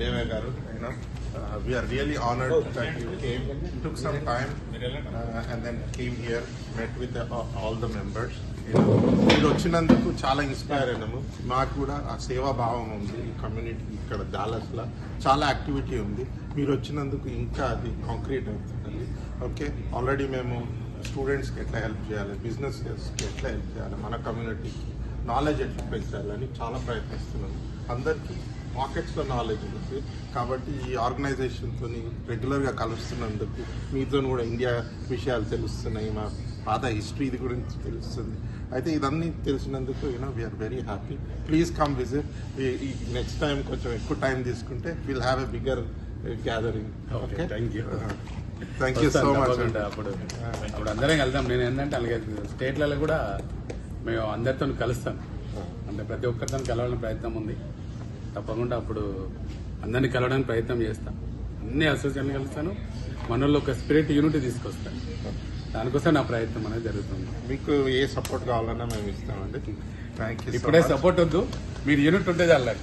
Devayya garu you know we are really honoured that you came took some time and then came here met with all the members మీరు వచ్చినందుకు చాలా inspire అయినాము. మాకు కూడా ఆ సేవా భావం ఉంది ఈ కమ్యూనిటీ ఇక్కడ డాలస్లో చాలా యాక్టివిటీ ఉంది. మీరు వచ్చినందుకు ఇంకా అది కాంక్రీట్ అవుతుంది ఓకే ఆల్రెడీ మేము స్టూడెంట్స్కి ఎట్లా హెల్ప్ చేయాలి? బిజినెస్కి ఎట్లా హెల్ప్ చేయాలి? మన కమ్యూనిటీకి నాలెడ్జ్ ఎట్లా పెంచాలని చాలా ప్రయత్నిస్తున్నాం. అందరికీ మార్కెట్స్లో నాలెడ్జ్ ఉంది. కాబట్టి ఈ ఆర్గనైజేషన్తో రెగ్యులర్గా కలుస్తున్నందుకు మీతో కూడా ఇండియా విషయాలు తెలుస్తున్నాయి మా పాత హిస్టరీ గురించి తెలుస్తుంది. అయితే ఇదన్నీ తెలిసినందుకు you know we are very happy please come visit next time కొంచెం ఎక్కువ టైం తీసుకుంటే will have a bigger gathering Okay, thank you. Thank you so much అప్పుడు. అప్పుడు అందరం కలుద్దాం నేను ఏంటంటే అలాగే స్టేట్లలో కూడా మేము అందరితో కలుస్తాం. అంటే ప్రతి ఒక్కరితో కలవాలని ప్రయత్నం ఉంది. తప్పకుండా అప్పుడు అందరినీ కలవడానికి ప్రయత్నం చేస్తాం. అన్ని అసోసియేషన్ కలుస్తాను. మనలో ఒక స్పిరిట్ యూనిటీ తీసుకొస్తాను దానికోసం నా ప్రయత్నం అనేది జరుగుతుంది. మీకు ఏ సపోర్ట్ కావాలన్నా మేము ఇస్తామండి. ఇప్పుడే సపోర్ట్ వద్దు. మీరు యూనిట్ ఉంటే చాలు.